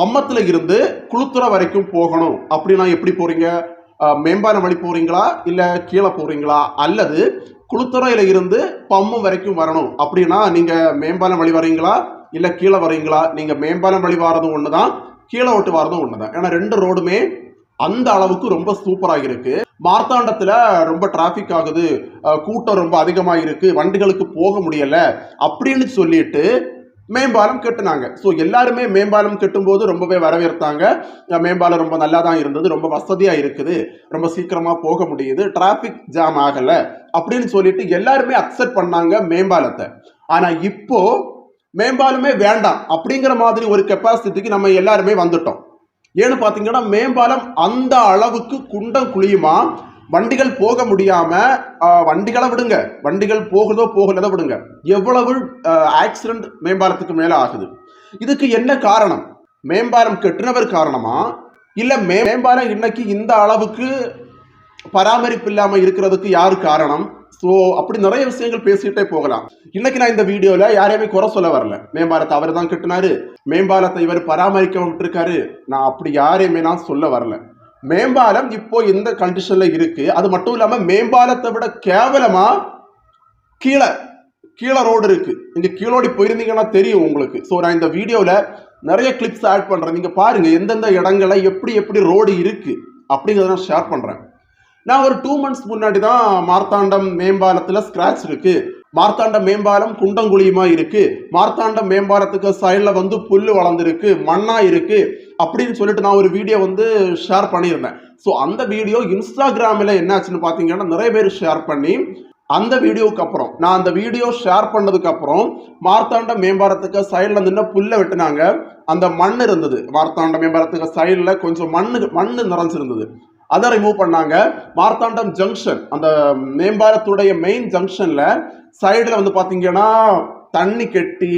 பம்மத்தில் பம்மத்துல இருந்து குளுத்துறை வரைக்கும் போகணும். அப்படின்னா எப்படி போறீங்க? மேம்பாலம் வழி போறீங்களா? இல்ல கீழே போறீங்களா? அல்லது குளுத்துறையில இருந்து பம்மம் வரைக்கும் வரணும். அப்படின்னா நீங்க மேம்பாலம் வழி வரீங்களா? இல்ல கீழே வரீங்களா? நீங்க மேம்பாலம் வழி வாரதும் ஒண்ணுதான் கீழே ஓட்டு வாரதும் ஒண்ணுதான். ஏன்னா ரெண்டு ரோடுமே அந்த அளவுக்கு ரொம்ப சூப்பராக இருக்கு. மார்த்தாண்டத்தில் ரொம்ப டிராஃபிக் ஆகுது. கூட்டம் ரொம்ப அதிகமாக இருக்கு வண்டிகளுக்கு போக முடியல. அப்படின்னு சொல்லிட்டு மேம்பாலம் கட்டுனாங்க. ஸோ எல்லாருமே மேம்பாலம் கட்டும்போது ரொம்பவே வரவேற்றாங்க. மேம்பாலம் ரொம்ப நல்லா தான் இருந்தது ரொம்ப வசதியாக இருக்குது ரொம்ப சீக்கிரமாக போக முடியுது டிராஃபிக் ஜாம் ஆகலை அப்படின்னு சொல்லிட்டு எல்லாருமே அக்செப்ட் பண்ணாங்க மேம்பாலத்தை. ஆனால் இப்போ மேம்பாலமே வேண்டாம் அப்படிங்கிற மாதிரி ஒரு கெப்பாசிட்டிக்கு நம்ம எல்லாருமே வந்துட்டோம். ஏன்னு பார்த்தீங்கன்னா மேம்பாலம் அந்த அளவுக்கு குண்டம் குழியுமா? வண்டிகள் போக முடியாம வண்டிகளை விடுங்க. வண்டிகள் போகுதோ போகலதோ விடுங்க. எவ்வளவு ஆக்சிடென்ட் மேம்பாலத்துக்கு மேல ஆகுது. இதுக்கு என்ன காரணம்? மேம்பாலம் கட்டினவர் காரணமா? இல்ல மே- மேம்பாலம் இன்னைக்கு இந்த அளவுக்கு பராமரிப்பு இல்லாம இருக்கிறதுக்கு யார் காரணம்? ஸோ அப்படி நிறைய விஷயங்கள் பேசிக்கிட்டே போகலாம். இன்னைக்கு நான் இந்த வீடியோல யாரையுமே குறை சொல்ல வரல. மேம்பாலத்தை அவர் தான் கட்டினாரு. மேம்பாலத்தை இவர் பராமரிக்க விட்டுருக்காரு. நான் அப்படி யாரையுமே நான் சொல்ல வரல. மேம்பாலம் இப்போ இந்த கண்டிஷன்ல இருக்கு. அது மட்டும் இல்லாம மேம்பாலத்தை விட கேவலமா கீழே கீழே ரோடு இருக்கு. நீங்க கீழோடி போயிருந்தீங்கன்னா தெரியும் உங்களுக்கு. ஸோ நான் இந்த வீடியோல நிறைய கிளிப்ஸ் ஆட் பண்றேன். நீங்க பாருங்க எந்தெந்த இடங்கள்ல எப்படி எப்படி ரோடு இருக்கு அப்படிங்கிறத நான் ஷேர் பண்றேன். நான் ஒரு டூ மந்த்ஸ் முன்னாடி தான் மார்த்தாண்டம் மேம்பாலத்தில் ஸ்க்ராட்ச் இருக்கு. மார்த்தாண்டம் மேம்பாலம் குண்டங்குழியுமா இருக்கு. மார்த்தாண்டம் மேம்பாலத்துக்கு சைடில் வந்து புல் வளர்ந்துருக்கு. மண்ணா இருக்கு. அப்படின்னு சொல்லிட்டு நான் ஒரு வீடியோ வந்து ஷேர் பண்ணியிருந்தேன். ஸோ அந்த வீடியோ இன்ஸ்டாகிராமில் என்னாச்சுன்னு பார்த்தீங்கன்னா நிறைய பேர் ஷேர் பண்ணி அந்த வீடியோவுக்கு அப்புறம் நான் அந்த வீடியோ ஷேர் பண்ணதுக்கு அப்புறம் மார்த்தாண்டம் மேம்பாலத்துக்கு சைடில் நின்று புல்லை வெட்டினாங்க. அந்த மண் இருந்தது. மார்த்தாண்டம் மேம்பாலத்துக்கு சைடில் கொஞ்சம் மண்ணு மண் நிறைஞ்சிருந்தது. அதை ரிமூவ் பண்ணாங்க. மார்த்தாண்டம் ஜங்ஷன் அந்த மேம்பாலத்துடைய மெயின் ஜங்ஷனில் சைடில் வந்து பார்த்தீங்கன்னா தண்ணி கெட்டி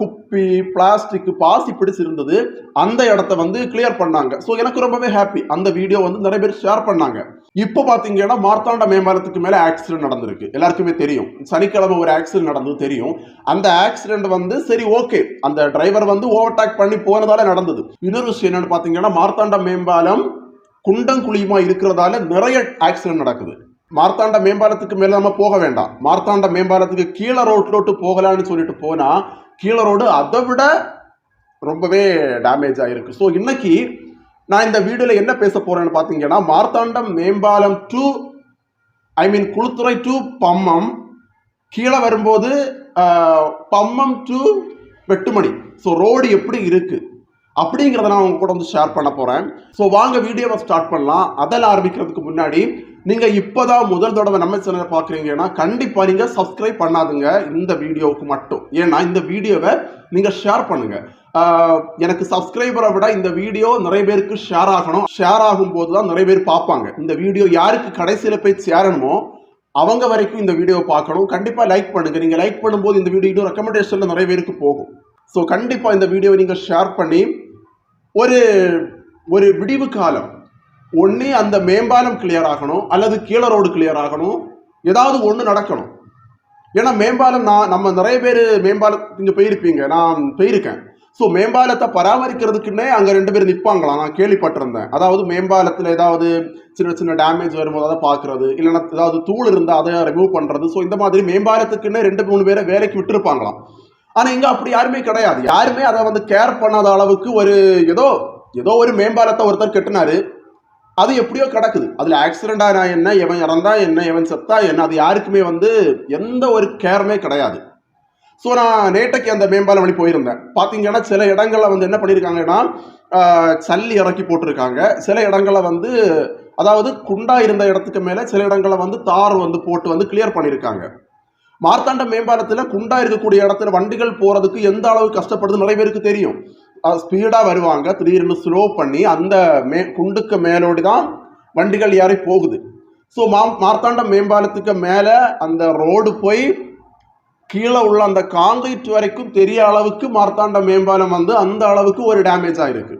குப்பி பிளாஸ்டிக் பாசி பிடிச்சு இருந்தது அந்த இடத்த வந்து கிளியர் பண்ணாங்க. ஸோ எனக்கு ரொம்பவே ஹாப்பி அந்த வீடியோ வந்து நிறைய பேர் ஷேர் பண்ணாங்க. இப்போ பார்த்தீங்கன்னா மார்த்தாண்ட மேம்பாலத்துக்கு மேலே ஆக்சிடென்ட் நடந்திருக்கு. எல்லாருக்குமே தெரியும். சனிக்கிழமை ஒரு ஆக்சிடென்ட் நடந்தது தெரியும். அந்த ஆக்சிடென்ட் வந்து சரி ஓகே அந்த டிரைவர் வந்து ஓவர்டேக் பண்ணி போனதால நடந்தது. இன்னொரு விஷயம் என்னன்னு பார்த்தீங்கன்னா மார்த்தாண்ட மேம்பாலம் குண்டங்குழியுமா இருக்கிறதால நிறைய ஆக்சிடென்ட் நடக்குது. மார்த்தாண்ட மேம்பாலத்துக்கு மேலே நம்ம போக வேண்டாம். மார்த்தாண்ட மேம்பாலத்துக்கு கீழே ரோட்லோட்டு போகலான்னு சொல்லிட்டு போனால் கீழே ரோடு அதை விட ரொம்பவே டேமேஜ் ஆகிருக்கு ஸோ இன்னைக்கு நான் இந்த வீடியோவில் என்ன பேச போகிறேன்னு பார்த்தீங்கன்னா மார்த்தாண்டம் மேம்பாலம் to I mean குளுத்துறை to Pammam கீழே வரும்போது Pammam to Vettumani so road எப்படி இருக்குது அப்படிங்கிறத நான் உங்க கூட வந்து ஷேர் பண்ண போகிறேன் ஸோ வாங்க வீடியோவை ஸ்டார்ட் பண்ணலாம். அதில் ஆரம்பிக்கிறதுக்கு முன்னாடி நீங்க இப்போதான் முதல் தடவை நம்ம சேனலை பார்க்குறீங்கன்னா கண்டிப்பா நீங்க சப்ஸ்கிரைப் பண்ணாதுங்க. இந்த வீடியோவுக்கு மட்டும். ஏன்னா இந்த வீடியோவை நீங்க ஷேர் பண்ணுங்க. எனக்கு சப்ஸ்கிரைபரை விட இந்த வீடியோ நிறைய பேருக்கு ஷேர் ஆகணும். ஷேர் ஆகும்போது தான் நிறைய பேர் பார்ப்பாங்க. இந்த வீடியோ யாருக்கு கடைசியில் போய் சேரணுமோ அவங்க வரைக்கும் இந்த வீடியோவை பார்க்கணும். கண்டிப்பாக லைக் பண்ணுங்க. நீங்கள் லைக் பண்ணும்போது இந்த வீடியோ இன்னும் ரெக்கமெண்டேஷனில் நிறைய பேருக்கு போகும். ஸோ கண்டிப்பாக இந்த வீடியோவை நீங்கள் ஷேர் பண்ணி ஒரு ஒரு விடிவு காலம் ஒன்று அந்த மேம்பாலம் கிளியர் ஆகணும் அல்லது கீழே ரோடு கிளியர் ஆகணும் ஏதாவது ஒன்று நடக்கணும். ஏன்னா மேம்பாலம் நான் நம்ம நிறைய பேர் மேம்பாலம் இங்கே போயிருப்பீங்க நான் போயிருக்கேன். ஸோ மேம்பாலத்தை பராமரிக்கிறதுக்குன்னே அங்கே ரெண்டு பேர் நிற்பாங்களாம் நான் கேள்விப்பட்டிருந்தேன். அதாவது மேம்பாலத்தில் ஏதாவது சின்ன சின்ன டேமேஜ் வரும்போது அதை பார்க்குறது இல்லைன்னா ஏதாவது தூள் இருந்தால் அதை ரிமூவ் பண்ணுறது ஸோ இந்த மாதிரி மேம்பாலத்துக்குன்னே ரெண்டு மூணு பேரை வேலைக்கு விட்டுருப்பாங்களாம். ஆனால் இங்கே அப்படி யாருமே கிடையாது. யாருமே அதை வந்து கேர் பண்ணாத அளவுக்கு ஒரு ஏதோ ஏதோ ஒரு மேம்பாலத்தை ஒருத்தர் கெட்டினாரு. அது எப்படியோ கிடக்குது. அதில் ஆக்சிடென்ட் ஆனா என்ன எவன் இறந்தா என்ன எவன் செத்தா என்ன அது யாருக்குமே வந்து எந்த ஒரு கேருமே கிடையாது. ஸோ நான் நேட்டைக்கு அந்த மேம்பாலம் வழி போயிருந்தேன். பார்த்தீங்கன்னா சில இடங்களில் வந்து என்ன பண்ணியிருக்காங்கன்னா சல்லி இறக்கி போட்டிருக்காங்க. சில இடங்களில் வந்து அதாவது குண்டா இருந்த இடத்துக்கு மேலே சில இடங்களில் வந்து தார் வந்து போட்டு வந்து கிளியர் பண்ணியிருக்காங்க மார்த்தாண்ட மேம்பாலத்தில் குண்டா இருக்கக்கூடிய இடத்துல வண்டிகள் போகிறதுக்கு எந்த அளவு கஷ்டப்படுது நிறைய பேருக்கு தெரியும். ஸ்பீடாக வருவாங்க. திடீர்னு ஸ்லோ பண்ணி அந்த மே குண்டுக்கு மேலோடி தான் வண்டிகள் ஏறி போகுது. ஸோ மா மார்த்தாண்டம் மேம்பாலத்துக்கு மேலே அந்த ரோடு போய் கீழே உள்ள அந்த காங்கிரீட் வரைக்கும் தெரிய அளவுக்கு மார்த்தாண்ட மேம்பாலம் வந்து அந்த அளவுக்கு ஒரு டேமேஜ் ஆகிருக்கு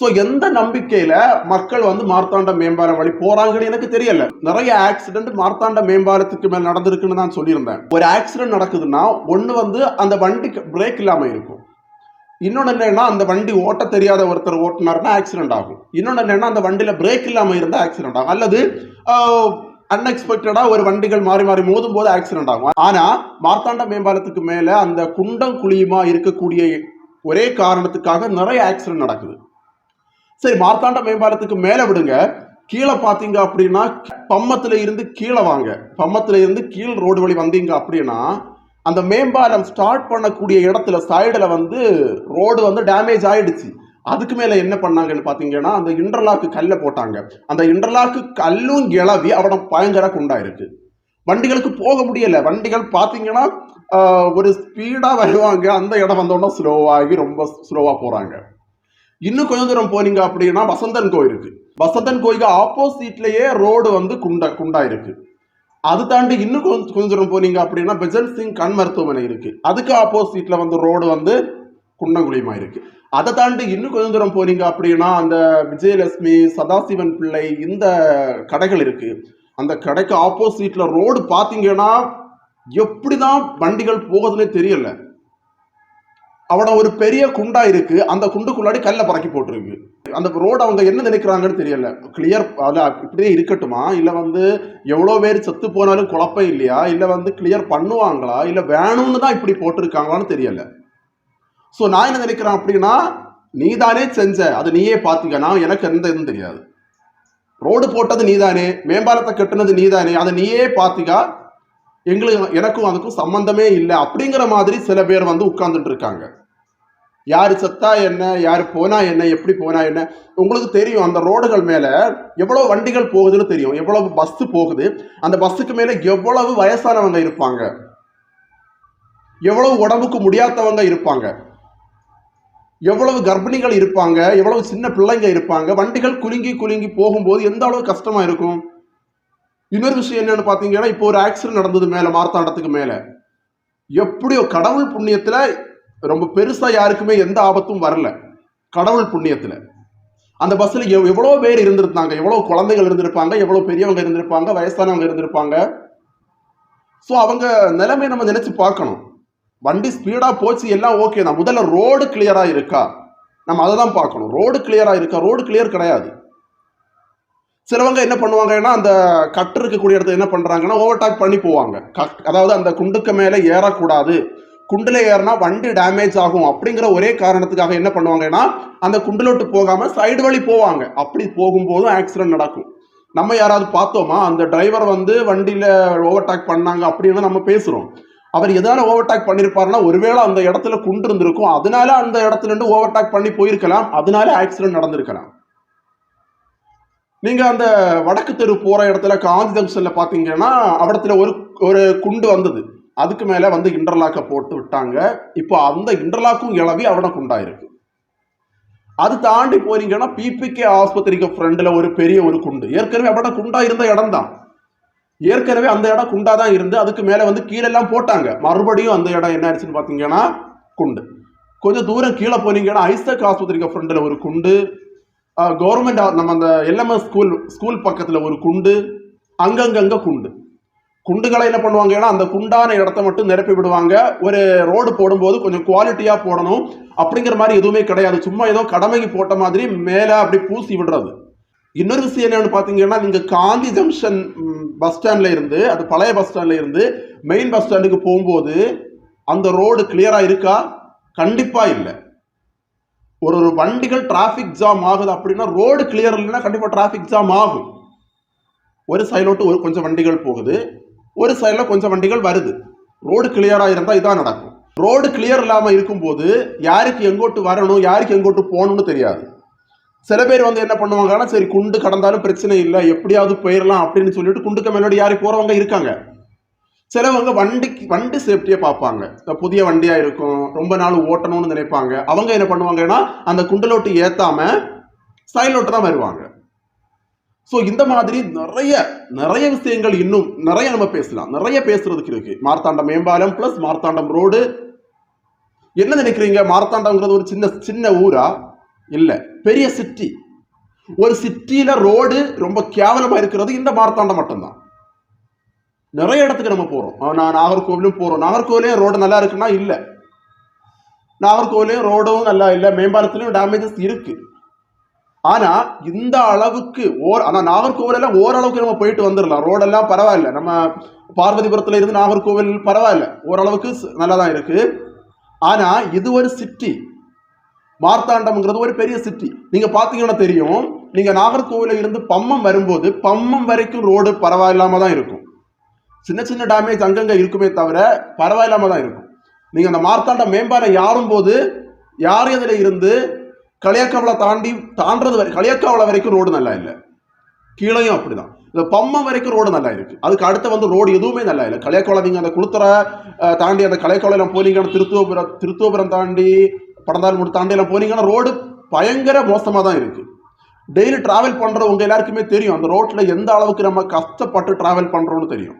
ஸோ எந்த நம்பிக்கையில் மக்கள் வந்து மார்த்தாண்ட மேம்பாலம் வழி போகிறாங்கன்னு எனக்கு தெரியல. நிறைய ஆக்சிடென்ட் மார்த்தாண்ட மேம்பாலத்துக்கு மேல் நடந்திருக்குன்னு நான் சொல்லியிருந்தேன். ஒரு ஆக்சிடென்ட் நடக்குதுன்னா ஒன்று வந்து அந்த வண்டிக்கு பிரேக் இல்லாமல் இருக்கும். இன்னொன்று என்னன்னா அந்த வண்டி ஓட்ட தெரியாத ஒருத்தர் ஓட்டினார்னா ஆக்சிடென்ட் ஆகும். இன்னொன்று என்னன்னா அந்த வண்டியில் பிரேக் இல்லாமல் இருந்தால் ஆக்சிடென்ட் ஆகும். அல்லது அன்எக்ஸ்பெக்டடாக ஒரு வண்டிகள் மாறி மாறி மோதும் போது ஆக்சிடென்ட் ஆகும். ஆனால் மார்த்தாண்ட மேம்பாலத்துக்கு மேலே அந்த குண்டம் குழியுமா இருக்கக்கூடிய ஒரே காரணத்துக்காக நிறைய ஆக்சிடென்ட் நடக்குது. சரி மார்த்தாண்ட மேம்பாலத்துக்கு மேலே விடுங்க. கீழே பார்த்தீங்க அப்படின்னா பம்மத்தில் இருந்து கீழே வாங்க. பம்மத்தில் இருந்து கீழ் ரோடு வழி வந்தீங்க அப்படின்னா அந்த மேம்பாலம் ஸ்டார்ட் பண்ணக்கூடிய இடத்துல சைடில் வந்து ரோடு வந்து டேமேஜ் ஆயிடுச்சு. அதுக்கு மேலே என்ன பண்ணாங்கன்னு பார்த்தீங்கன்னா அந்த இன்டர்லாக்கு கல்லை போட்டாங்க. அந்த இன்டர்லாக்கு கல்லும் கிளவி அவட பயங்கர குண்டாயிருக்கு வண்டிகளுக்கு போக முடியல. வண்டிகள் பார்த்தீங்கன்னா ஒரு ஸ்பீடாக வருவாங்க. அந்த இடம் வந்தோடனே ஸ்லோவாகி ரொம்ப ஸ்லோவாக போகிறாங்க இன்னும் கொஞ்ச தூரம் போனீங்க அப்படின்னா வசந்தன் கோயில் வசந்தன் கோயிலுக்கு ஆப்போசிட்லேயே ரோடு வந்து குண்டா குண்டாயிருக்கு அது தாண்டி இன்னும் கொஞ்சம் கொஞ்சம் தூரம் போனீங்க அப்படின்னா பெஜல் சிங் கண் மருத்துவமனை இருக்குது அதுக்கு ஆப்போசிட்டில் வந்து ரோடு வந்து குன்னங்குழியமாக இருக்குது அதை தாண்டி இன்னும் கொஞ்சம் தூரம் போனீங்க அப்படின்னா அந்த விஜயலட்சுமி சதாசிவன் பிள்ளை இந்த கடைகள் இருக்குது அந்த கடைக்கு ஆப்போசிட்டில் ரோடு பார்த்தீங்கன்னா எப்படி தான் வண்டிகள் போகுதுன்னே தெரியல. அவட ஒரு பெரிய குண்டா இருக்கு. அந்த குண்டுக்குள்ளாடி கல்லை பறக்கி போட்டிருக்கு. அந்த ரோடு அவங்க என்ன நினைக்கிறாங்கன்னு தெரியல. கிளியர் அது இப்படியே இருக்கட்டுமா? இல்லை வந்து எவ்வளோ பேர் செத்து போனாலும் குழப்பம் இல்லையா? இல்லை வந்து கிளியர் பண்ணுவாங்களா? இல்லை வேணும்னு தான் இப்படி போட்டிருக்காங்களான்னு தெரியல. ஸோ நான் என்ன நினைக்கிறேன் அப்படின்னா நீ தானே செஞ்ச அது நீயே பார்த்துக்க நான் எனக்கு எந்த இதுவும் தெரியாது. ரோடு போட்டது நீதானே மேம்பாலத்தை கட்டுனது நீதானே அதை நீயே பார்த்துக்கா எங்களுக்கு எனக்கும் அதுக்கும் சம்மந்தமே இல்லை. அப்படிங்கிற மாதிரி சில பேர் வந்து உட்கார்ந்துட்டு இருக்காங்க. யார் செத்தா என்ன யார் போனா என்ன எப்படி போனா என்ன? உங்களுக்கு தெரியும் அந்த ரோடுகள் மேல எவ்வளவு வண்டிகள் போகுதுன்னு தெரியும். எவ்வளவு பஸ் போகுது. அந்த பஸ்ஸுக்கு மேல எவ்வளவு வயசானவங்க இருப்பாங்க. எவ்வளவு உடம்புக்கு முடியாதவங்க இருப்பாங்க. எவ்வளவு கர்ப்பிணிகள் இருப்பாங்க. எவ்வளவு சின்ன பிள்ளைங்க இருப்பாங்க. வண்டிகள் குலுங்கி குலுங்கி போகும்போது எந்த அளவு கஷ்டமா இருக்கும்? இன்னொரு விஷயம் என்னன்னு பார்த்தீங்கன்னா இப்போ ஒரு ஆக்சிடென்ட் நடந்தது மேலே மார்த்தாண்டத்துக்கு மேலே. எப்படியோ கடவுள் புண்ணியத்தில் ரொம்ப பெருசா யாருக்குமே எந்த ஆபத்தும் வரல. கடவுள் புண்ணியத்துல. அந்த பஸ்ல எவ் எவ்வளோ பேர் இருந்திருந்தாங்க. எவ்வளோ குழந்தைகள் இருந்திருப்பாங்க. எவ்வளோ பெரியவங்க இருந்திருப்பாங்க. வயசானவங்க இருந்திருப்பாங்க. ஸோ அவங்க நிலைமை நம்ம நினைச்சு பார்க்கணும். வண்டி ஸ்பீடா போச்சு எல்லாம் ஓகே தான். முதல்ல ரோடு கிளியரா இருக்கா? நம்ம அதை தான் பார்க்கணும். ரோடு கிளியரா இருக்கா? ரோடு கிளியர் கிடையாது. சிலவங்க என்ன பண்ணுவாங்கன்னா அந்த கட்டு இருக்கக்கூடிய இடத்துல என்ன பண்றாங்கன்னா ஓவர்டேக் பண்ணி போவாங்க. கட் அதாவது அந்த குண்டுக்கு மேலே ஏறக்கூடாது. குண்டில் ஏறினா வண்டி டேமேஜ் ஆகும் அப்படிங்கிற ஒரே காரணத்துக்காக என்ன பண்ணுவாங்கன்னா அந்த குண்டிலோட்டு போகாமல் சைடு வழி போவாங்க. அப்படி போகும்போதும் ஆக்சிடென்ட் நடக்கும். நம்ம யாராவது பார்த்தோமா? அந்த டிரைவர் வந்து வண்டியில் ஓவர்டேக் பண்ணாங்க அப்படின்னு நம்ம பேசுகிறோம் அவர் எதால ஓவர்டேக் பண்ணியிருப்பாருன்னா ஒருவேளை அந்த இடத்துல குண்டு இருந்திருக்கும். அதனால அந்த இடத்துல இருந்து ஓவர்டேக் பண்ணி போயிருக்கலாம். அதனால ஆக்சிடென்ட் நடந்திருக்கலாம். நீங்கள் அந்த வடக்கு தெரு போகிற இடத்துல காந்தி ஜங்ஷனில் பார்த்தீங்கன்னா அவடத்தில் ஒரு ஒரு குண்டு வந்தது. அதுக்கு மேலே வந்து இன்டர்லாக்கை போட்டு விட்டாங்க. இப்போ அந்த இன்டர்லாக்கும் இளவி அவனுக்கு உண்டாயிருக்கு. அது தாண்டி போனீங்கன்னா பிபிகே ஆஸ்பத்திரிக்கு ஃப்ரண்ட்ல ஒரு பெரிய ஒரு குண்டு. ஏற்கனவே அவட குண்டா இருந்த இடம் தான். ஏற்கனவே அந்த இடம் குண்டா தான் இருந்து அதுக்கு மேலே வந்து கீழெல்லாம் போட்டாங்க. மறுபடியும் அந்த இடம் என்ன ஆயிடுச்சுன்னு பார்த்தீங்கன்னா குண்டு. கொஞ்சம் தூரம் கீழே போனீங்கன்னா ஐசக் ஆஸ்பத்திரிக்கு ஃப்ரண்டில் ஒரு குண்டு. கவர்மெண்ட் நம்ம அந்த எல்எம்எஸ் ஸ்கூல் ஸ்கூல் பக்கத்தில் ஒரு குண்டு. அங்கங்கங்க குண்டு. குண்டுகளை என்ன பண்ணுவாங்கன்னா அந்த குண்டான இடத்த மட்டும் நிரப்பி விடுவாங்க. ஒரு ரோடு போடும்போது கொஞ்சம் குவாலிட்டியாக போடணும். அப்படிங்கிற மாதிரி எதுவுமே கிடையாது. சும்மா ஏதோ கடமைக்கு போட்ட மாதிரி மேலே அப்படி பூசி விடுறது. இன்னொரு விஷயம் என்னன்னு பார்த்தீங்கன்னா நீங்கள் காந்தி ஜங்ஷன் பஸ் ஸ்டாண்டில் இருந்து அது பழைய பஸ் ஸ்டாண்டில் இருந்து மெயின் பஸ் ஸ்டாண்டுக்கு போகும்போது அந்த ரோடு கிளியராக இருக்கா? கண்டிப்பாக இல்லை. ஒரு ஒரு வண்டிகள் டிராஃபிக் ஜாம் ஆகுது அப்படின்னா ரோடு கிளியர் இல்லைன்னா கண்டிப்பாக டிராஃபிக் ஜாம் ஆகும். ஒரு சைலோட்டு ஒரு கொஞ்சம் வண்டிகள் போகுது. ஒரு சைடில் கொஞ்சம் வண்டிகள் வருது. ரோடு கிளியராக இருந்தால் இதான் நடக்கும். ரோடு கிளியர் இல்லாமல் இருக்கும்போது யாருக்கு எங்கோட்டு வரணும் யாருக்கு எங்கோட்டு போகணும்னு தெரியாது. சில பேர் வந்து என்ன பண்ணுவாங்கன்னா சரி குண்டு கடந்தாலும் பிரச்சனை இல்லை எப்படியாவது போயிடலாம் அப்படின்னு சொல்லிட்டு குண்டுக்கு முன்னாடி யாரு போகிறவங்க இருக்காங்க. சிலவங்க வண்டிக்கு வண்டி சேஃப்டியை பார்ப்பாங்க. இந்த புதிய வண்டியாக இருக்கும் ரொம்ப நாள் ஓட்டணும்னு நினைப்பாங்க. அவங்க என்ன பண்ணுவாங்கன்னா அந்த குண்டலோட்டு ஏத்தாம சைலோட்டு தான் வருவாங்க. ஸோ இந்த மாதிரி நிறைய நிறைய விஷயங்கள் இன்னும் நிறைய நம்ம பேசலாம். நிறைய பேசுறதுக்கு இருக்கு. மார்த்தாண்டம் மேம்பாலம் பிளஸ் மார்த்தாண்டம் ரோடு என்ன நினைக்கிறீங்க? மார்த்தாண்டம்ங்கிறது ஒரு சின்ன சின்ன ஊரா? இல்லை. பெரிய சிட்டி ஒரு சிட்டியில ரோடு ரொம்ப கேவலமா இருக்கிறது இந்த மார்த்தாண்டம் மட்டும்தான். நிறைய இடத்துக்கு நம்ம போறோம். நான் நாகர்கோவிலும் போறோம். நாகர்கோவிலையும் ரோடு நல்லா இருக்குன்னா இல்லை. நாகர்கோவிலையும் ரோடும் நல்லா இல்லை. மேம்பாலத்திலையும் டேமேஜஸ் இருக்கு. ஆனா இந்த அளவுக்கு ஓர் ஆனா நாகர்கோவில் எல்லாம் ஓரளவுக்கு நம்ம போயிட்டு வந்துடலாம் ரோடெல்லாம் பரவாயில்ல. நம்ம பார்வதிபுரத்துல இருந்து நாகர்கோவில் பரவாயில்ல. ஓரளவுக்கு நல்லா தான் இருக்கு. ஆனா இது ஒரு சிட்டி மார்த்தாண்டம்ங்கிறது ஒரு பெரிய சிட்டி நீங்க பாத்தீங்கன்னா தெரியும். நீங்க நாகர்கோவில இருந்து பம்மம் வரும்போது பம்மம் வரைக்கும் ரோடு பரவாயில்லாம தான் இருக்கும். சின்ன சின்ன டேமேஜ் அங்கங்க இருக்குமே தவிர பரவாயில்லாம தான் இருக்கும். நீங்க அந்த மார்த்தாண்டம் மேம்பாலம் யாரும் போது யாரையதுல இருந்து களியக்காவலை தாண்டி தாண்டது வரை களியக்காவலை வரைக்கும் ரோடு நல்லா இல்லை கீழையும் அப்படிதான் இந்த பம்மம் வரைக்கும் ரோடு நல்லா இருக்கு அதுக்கு அடுத்து வந்து ரோடு எதுவுமே நல்லா இல்லை களியக்கோளை நீங்கள் அந்த குளுத்தரை தாண்டி அந்த களியக்கோளையில போனீங்கன்னா திருத்துவபுரம் திருத்துவபுரம் தாண்டி படந்தால்மூடு தாண்டி எல்லாம் போனீங்கன்னா ரோடு பயங்கர மோசமாக தான் இருக்குது டெய்லி ட்ராவல் பண்ணுறவங்க எல்லாருக்குமே தெரியும் அந்த ரோட்டில் எந்த அளவுக்கு நம்ம கஷ்டப்பட்டு ட்ராவல் பண்ணுறோன்னு தெரியும்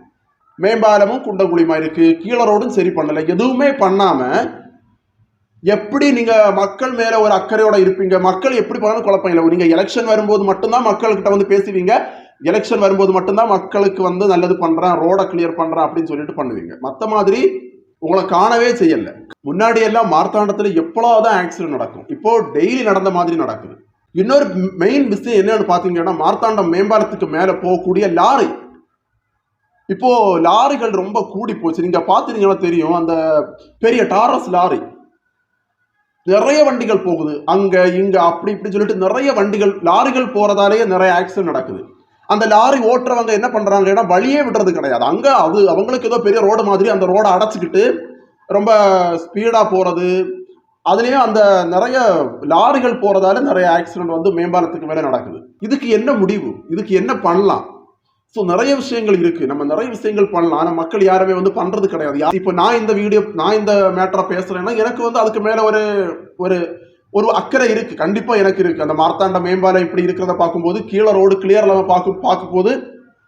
மேம்பாலமும் குண்டங்குழிமா இருக்குது கீழே ரோடும் சரி பண்ணலை எதுவுமே பண்ணாமல் எப்படி நீங்க மக்கள் மேல ஒரு அக்கறையோட இருப்பீங்க? மக்கள் எப்படி பண்ணாலும் குழப்பம் இல்லை. நீங்க எலெக்ஷன் வரும்போது மட்டும்தான் மக்கள்கிட்ட வந்து பேசுவீங்க. எலெக்ஷன் வரும்போது மட்டும்தான் மக்களுக்கு வந்து நல்லது பண்றேன் ரோடை கிளியர் பண்றேன் அப்படின்னு சொல்லிட்டு பண்ணுவீங்க. மத்த மாதிரி உங்களை காணவே செய்யல. முன்னாடி எல்லாம் மார்த்தாண்டத்துல எப்பொழுதுதான் ஆக்சிடென்ட் நடக்கும். இப்போ டெய்லி நடந்த மாதிரி நடக்குது. இன்னொரு மெயின் விஷயம் என்னன்னு பாத்தீங்கன்னா மார்த்தாண்டம் மேம்பாலத்துக்கு மேல போகக்கூடிய லாரி. இப்போ லாரிகள் ரொம்ப கூடி போச்சு. நீங்க பாத்தீங்கன்னா தெரியும். அந்த பெரிய டாரஸ் லாரி. நிறைய வண்டிகள் போகுது. அங்க இங்க அப்படி இப்படி சொல்லிட்டு நிறைய வண்டிகள் லாரிகள் போறதாலேயே நிறைய ஆக்சிடென்ட் நடக்குது. அந்த லாரி ஓட்டுறவங்க என்ன பண்றாங்கன்னா வழியே விடுறது கிடையாது. அங்க அது அவங்களுக்கு ஏதோ பெரிய ரோடு மாதிரி அந்த ரோடை அடைச்சிக்கிட்டு ரொம்ப ஸ்பீடா போறது. அதுலேயும் அந்த நிறைய லாரிகள் போறதால நிறைய ஆக்சிடென்ட் வந்து மேம்பாலத்துக்கு மேலே நடக்குது. இதுக்கு என்ன முடிவு? இதுக்கு என்ன பண்ணலாம்? ஸோ நிறைய விஷயங்கள் இருக்குது நம்ம நிறைய விஷயங்கள் பண்ணலாம். ஆனால் மக்கள் யாருமே வந்து பண்ணுறது கிடையாது. யா- இப்போ நான் இந்த வீடியோ நான் இந்த மேட்டரை பேசுகிறேன்னா எனக்கு வந்து அதுக்கு மேலே ஒரு ஒரு ஒரு அக்கறை இருக்குது கண்டிப்பாக எனக்கு இருக்குது அந்த மார்த்தாண்ட மேம்பாலம் இப்படி இருக்கிறத பார்க்கும்போது கீழே ரோடு கிளியர் இல்லாமல் பார்க்கும் பார்க்கும்போது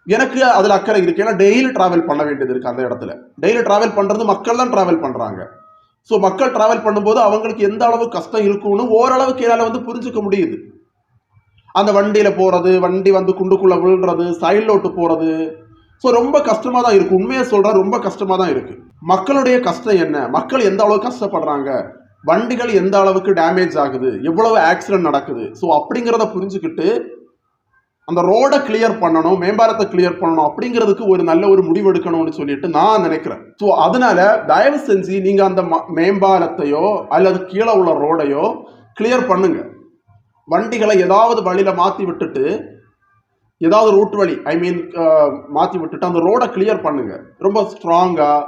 எனக்கு அதில் அக்கறை இருக்குது ஏன்னா டெய்லி ட்ராவல் பண்ண வேண்டியது இருக்குது அந்த இடத்துல. டெய்லி ட்ராவல் பண்ணுறது மக்கள் தான் ட்ராவல் பண்ணுறாங்க ஸோ மக்கள் ட்ராவல் பண்ணும்போது அவங்களுக்கு எந்த அளவு கஷ்டம் இருக்கும்னு ஓரளவுக்கு என்னால் வந்து புரிஞ்சுக்க முடியுது. அந்த வண்டியில் போகிறது வண்டி வந்து குண்டுக்குள்ளே விழுறது சைடில் விட்டு போகிறது ஸோ ரொம்ப கஷ்டமாக தான் இருக்கு. உண்மையை சொல்கிற ரொம்ப கஷ்டமாக தான் இருக்குது மக்களுடைய கஷ்டம் என்ன? மக்கள் எந்த அளவுக்கு கஷ்டப்படுறாங்க? வண்டிகள் எந்த அளவுக்கு டேமேஜ் ஆகுது? எவ்வளவு ஆக்சிடென்ட் நடக்குது? ஸோ அப்படிங்கிறத புரிஞ்சுக்கிட்டு அந்த ரோடை கிளியர் பண்ணணும் மேம்பாலத்தை கிளியர் பண்ணணும் அப்படிங்கிறதுக்கு ஒரு நல்ல ஒரு முடிவு எடுக்கணும்னு சொல்லிட்டு நான் நினைக்கிறேன். ஸோ அதனால தயவு செஞ்சு நீங்கள் அந்த ம- மேம்பாலத்தையோ அல்லது கீழே உள்ள ரோடையோ கிளியர் பண்ணுங்கள் வண்டிகளை ஏதாவது வழியில் மாற்றி விட்டுட்டு ஏதாவது ரூட் வழி ஐ மீன் மாற்றி விட்டுட்டு அந்த ரோடை கிளியர் பண்ணுங்க. ரொம்ப ஸ்ட்ராங்காக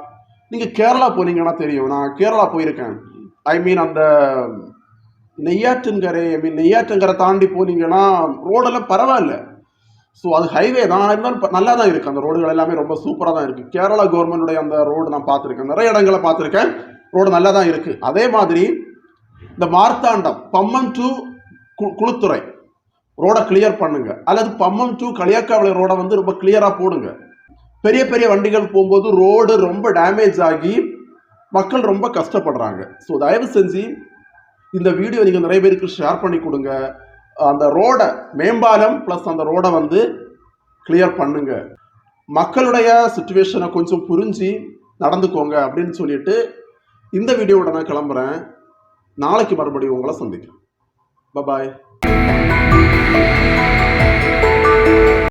நீங்கள் கேரளா போனீங்கன்னா தெரியும். நான் கேரளா போயிருக்கேன். ஐ மீன் அந்த நெய்யாற்றங்கரை ஐ மீன் நெய்யாற்றங்கரை தாண்டி போனீங்கன்னா ரோடெல்லாம் பரவாயில்ல. ஸோ அது ஹைவே தான். இருந்தாலும் நல்லா தான் இருக்குது அந்த ரோடுகள் எல்லாமே ரொம்ப சூப்பராக தான் இருக்குது கேரளா கவர்மெண்டுடைய அந்த ரோடு நான் பார்த்துருக்கேன். நிறைய இடங்களை பார்த்துருக்கேன். ரோடு நல்லா தான் இருக்குது அதே மாதிரி இந்த மார்த்தாண்டம் பம்மன் டு குளுத்துறை. ரோடை கிளியர் பண்ணுங்க. அல்லது பம்மம் டு களியாக்காவளை ரோடை வந்து ரொம்ப கிளியராக போடுங்க. பெரிய பெரிய வண்டிகள் போகும்போது ரோடு ரொம்ப டேமேஜ் ஆகி மக்கள் ரொம்ப கஷ்டப்படுறாங்க. ஸோ தயவு செஞ்சு இந்த வீடியோ நீங்கள் நிறைய பேருக்கு ஷேர் பண்ணி கொடுங்க. அந்த ரோடை மேம்பாலம் ப்ளஸ் அந்த ரோடை வந்து கிளியர் பண்ணுங்க. மக்களுடைய சுச்சுவேஷனை கொஞ்சம் புரிஞ்சு நடந்துக்கோங்க அப்படின்னு சொல்லிட்டு இந்த வீடியோவோட நான் கிளம்புறேன். நாளைக்கு மறுபடியும் உங்களை சந்திக்கிறேன். Bye bye.